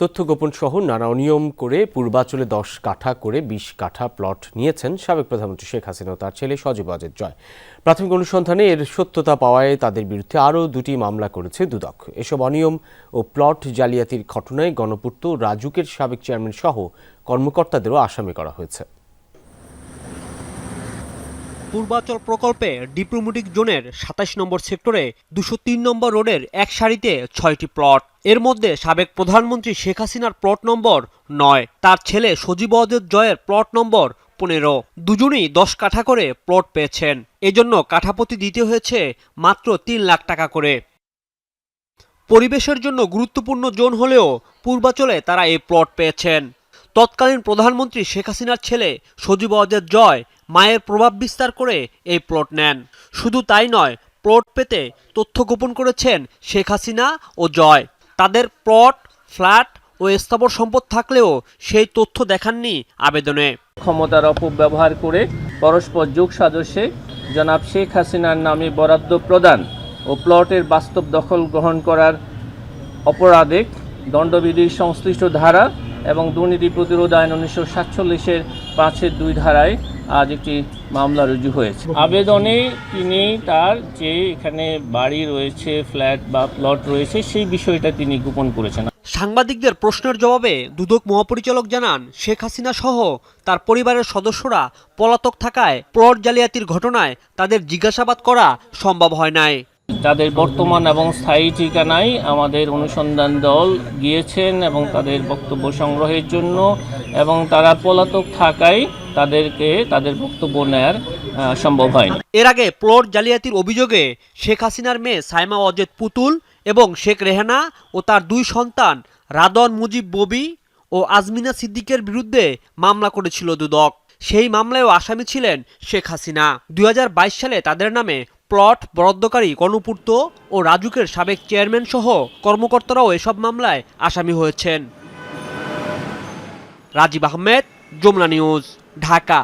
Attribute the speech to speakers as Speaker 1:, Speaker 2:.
Speaker 1: তথ্য গোপন সহ নানা অনিয়ম করে পূর্বাচলে দশ কাঠা করে বিশ কাঠা প্লট নিয়েছেন সাবেক প্রধানমন্ত্রী শেখ হাসিনা তার ছেলে সজীব অজের জয়। প্রাথমিক অনুসন্ধানে এর সত্যতা পাওয়ায় তাদের বিরুদ্ধে আরও দুটি মামলা করেছে দুদক। এসব অনিয়ম ও প্লট জালিয়াতির ঘটনায় গণপূর্ত রাজুকের সাবেক চেয়ারম্যান সহ কর্মকর্তাদেরও আসামি করা হয়েছে।
Speaker 2: পূর্বাচল প্রকল্পে ডিপ্লোমেটিক জোনের সাতাশ নম্বর সেক্টরে দুশো তিন নম্বর রোডের এক সারিতে ছয়টি প্লট। এর মধ্যে সাবেক প্রধানমন্ত্রী শেখ হাসিনার প্লট নম্বর নয়, তার ছেলে সজীব অজেদ জয়ের প্লট নম্বর পনেরো। দুজনেই দশ কাঠা করে প্লট পেয়েছেন। এজন্য কাঠাপতি দিতে হয়েছে মাত্র তিন লাখ টাকা করে। পরিবেশের জন্য গুরুত্বপূর্ণ জোন হলেও পূর্বাচলে তারা এই প্লট পেয়েছেন। তৎকালীন প্রধানমন্ত্রী শেখ হাসিনার ছেলে সজীব অজেদ জয় মায়ের প্রভাব বিস্তার করে এই প্লট নেন। শুধু তাই নয়, প্লট পেতে তথ্য গোপন করেছেন শেখ হাসিনা ও জয়। তাদের প্লট, ফ্ল্যাট ও স্থাবর সম্পদ থাকলেও সেই তথ্য দেখাননি আবেদনে।
Speaker 3: ক্ষমতার অপব্যবহার করে পরস্পর যোগ সাদস্যে জনাব শেখ হাসিনার নামে বরাদ্দ প্রদান ও প্লটের বাস্তব দখল গ্রহণ করার অপরাধে দণ্ডবিধির সংশ্লিষ্ট ধারা এবং দুর্নীতি প্রতিরোধ আইন উনিশশো সাতচল্লিশের পাঁচের দুই ধারায় আজ একটি মামলা রুজু হয়েছে। আবেদনে তিনি তার যে এখানে বাড়ি রয়েছে ফ্ল্যাট বা প্লট রয়েছে সেই বিষয়টা তিনি গোপন করেছেন।
Speaker 2: সাংবাদিকদের প্রশ্নের জবাবে দুদক মহাপরিচালক জানান শেখ হাসিনা সহ তার পরিবারের সদস্যরা পলাতক থাকায় প্লট জালিয়াতির ঘটনায় তাদের জিজ্ঞাসাবাদ করা সম্ভব হয় নাই।
Speaker 3: তাদের বর্তমান এবং স্থায়ী ঠিকানায় আমাদের অনুসন্ধান দল গিয়েছেন এবং তাদের বক্তব্য সংগ্রহের জন্য এবং তারা পলাতক থাকায় তাদেরকে তাদের বক্তব্য নেয়ার সম্ভব হয়নি।
Speaker 2: এর আগে প্লট জালিয়াতির অভিযোগে শেখ হাসিনার মেয়ে সাইমা অজেদ পুতুল এবং শেখ রেহানা ও তার দুই সন্তান রাদন মুজিব ববি ও আজমিনা সিদ্দিকের বিরুদ্ধে মামলা করেছিল দুদক। সেই মামলায়ও আসামি ছিলেন শেখ হাসিনা। দুই হাজার বাইশ সালে তাদের নামে প্লট বরাদ্দকারী গণপূর্ত ও রাজুকের সাবেক চেয়ারম্যান সহ কর্মকর্তারাও এসব মামলায় আসামি হয়েছেন। রাজীব আহমেদ, যমুনা নিউজ, ঢাকা।